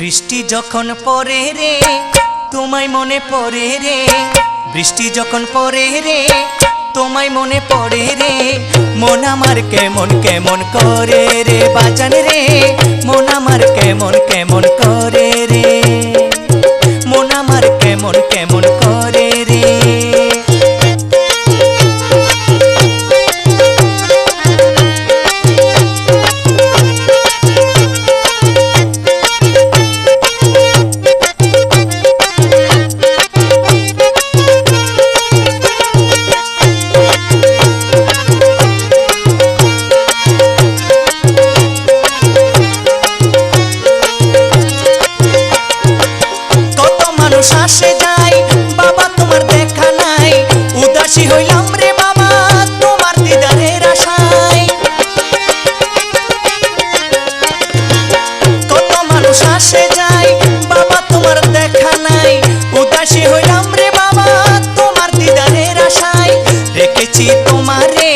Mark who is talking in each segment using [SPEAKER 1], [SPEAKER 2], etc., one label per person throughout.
[SPEAKER 1] বৃষ্টি যখন পরে রে, তোমায় মনে পরে রে। বৃষ্টি যখন পরে রে, তোমায় মনে পরে রে। মন আমার কেমন কেমন করে রে, বাজান রে। মন আমার কেমন কেমন করে রে। মানুষ আসে বাবা তোমার দেখা নাই। উদাসী হইলাম রে বাবা, তোমার দিদারের আশায়। কত মানুষ আসে যায় বাবা তোমার দেখা নাই। উদাসী হইলাম রে বাবা, তোমার দিদারের আশায়। রেখেছি তোমারে,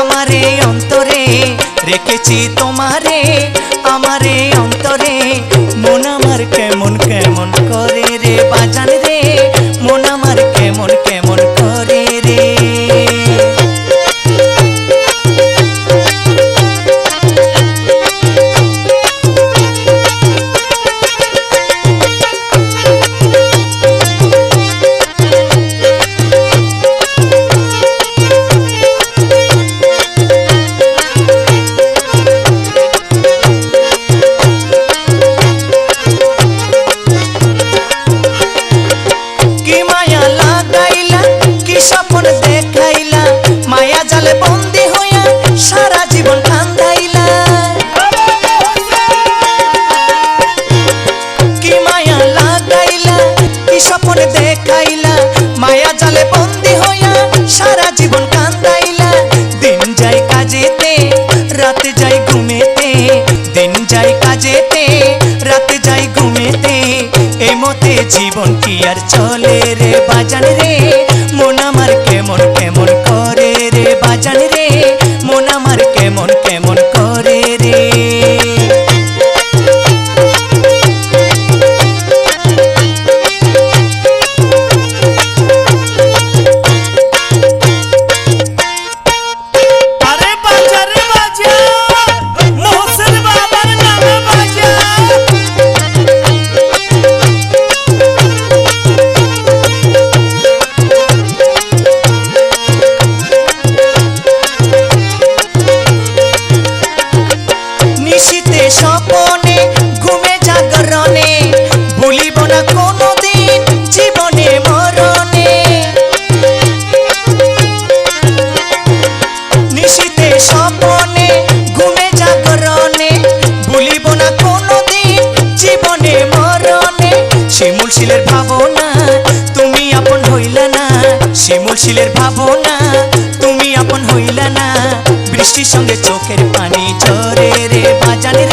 [SPEAKER 1] আমারে অন্তরে। রেখেছি তোমারে, আমারে অন্তরে। মন আমার জীবন কি আর চলে রে বাজান রে? শিমুল ভাবো ভাবনা তুমি আপন হইলা না। বৃষ্টির সঙ্গে চোখের পানি ঝরে রে বাজান